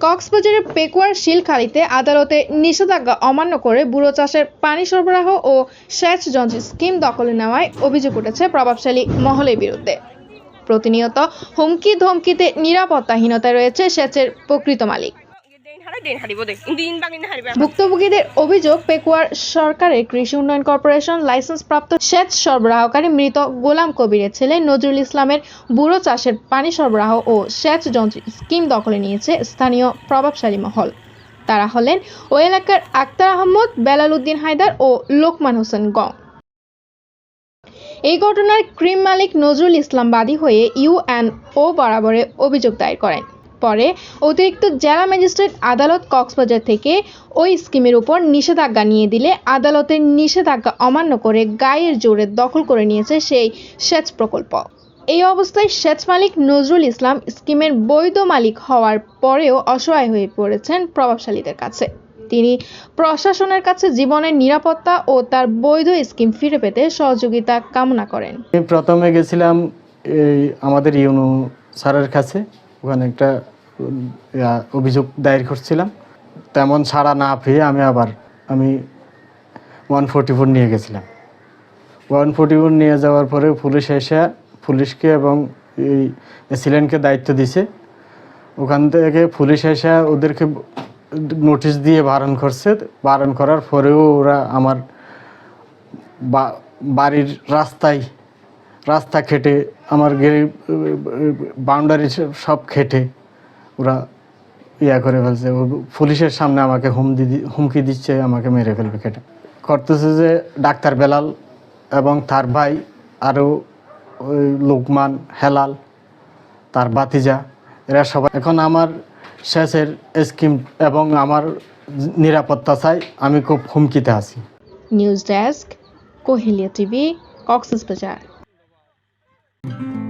কক্সবাজারের পেকুয়ার শিলখালিতে আদালতে নিষেধাজ্ঞা অমান্য করে বুড়ো চাষের পানি সরবরাহ ও সেচ যন্ত্র স্কিম দখলে নেওয়ায় অভিযোগ উঠেছে প্রভাবশালী মহলের বিরুদ্ধে। প্রতিনিয়ত হুমকি ধমকিতে নিরাপত্তাহীনতায় রয়েছে সেচের প্রকৃত মালিক। ভুক্তভোগীদের অভিযোগ, পেকুয়ার সরকারের কৃষি উন্নয়ন কর্পোরেশন লাইসেন্সপ্রাপ্ত সেচ সরবরাহকারী মৃত গোলাম কবিরের ছেলে নজরুল ইসলামের বুড়ো চাষের পানি সরবরাহ ও সেচ যন্ত্র স্কিম দখলে নিয়েছে স্থানীয় প্রভাবশালী মহল। তারা হলেন ওই এলাকার আক্তার আহমদ, বেলাল উদ্দিন হায়দার ও লোকমান হোসেন গং। এই ঘটনার ক্রিম মালিক নজরুল ইসলাম বাদী হয়ে ইউএনও বরাবরে অভিযোগ দায়ের করেন। পরে অতিরিক্ত জেলা ম্যাজিস্ট্রেট আদালত কক্সবাজার থেকে ওই স্কিমের উপর নিষেধাজ্ঞা নিয়ে দিলে আদালতের নিষেধাজ্ঞা অমান্য করে গায়ের জোরে দখল করে নিয়েছে সেই সেচ প্রকল্প। এই অবস্থায় সেচ মালিক নজরুল ইসলাম স্কিমের বৈধ মালিক হওয়ার পরেও অসহায় হয়ে পড়েছেন প্রভাবশালীদের কাছে। তিনি প্রশাসনের কাছে জীবনের নিরাপত্তা ও তার বৈধ স্কিম ফিরে পেতে সহযোগিতা কামনা করেন। প্রথমে গেছিলাম এই আমাদের ইউনো স্যারের কাছে। ওখানে একটা অভিযোগ দায়ের করছিলাম। তেমন ছাড়া না পেয়ে আমি আবার, আমি ওয়ান ফোর্টি ফোর নিয়ে গেছিলাম। ওয়ান ফোর্টি ফোর নিয়ে যাওয়ার পরে পুলিশ এসে, পুলিশকে এবং এই এসিলেন্টকে দায়িত্ব দিছে। ওখান থেকে পুলিশ এসে ওদেরকে নোটিশ দিয়ে বারণ করছে। বারণ করার পরেও ওরা আমার বাড়ির রাস্তায় রাস্তা খেটে, আমার বাউন্ডারি সব খেটে, ওরা ইয়া করে ফেলছে। পুলিশের সামনে আমাকে হুম দি, হুমকি দিচ্ছে, আমাকে মেরে ফেলবে খেটে। করতেছে যে ডাক্তার বেলাল এবং তার ভাই, আরও ওই লোকমান, হেলাল, তার বাতিজা এরা সবাই। এখন আমার শেষের স্কিম এবং আমার নিরাপত্তা চাই, আমি খুব হুমকিতে আছি। News desk, Kohelia TV, Cox's Bazar. thank you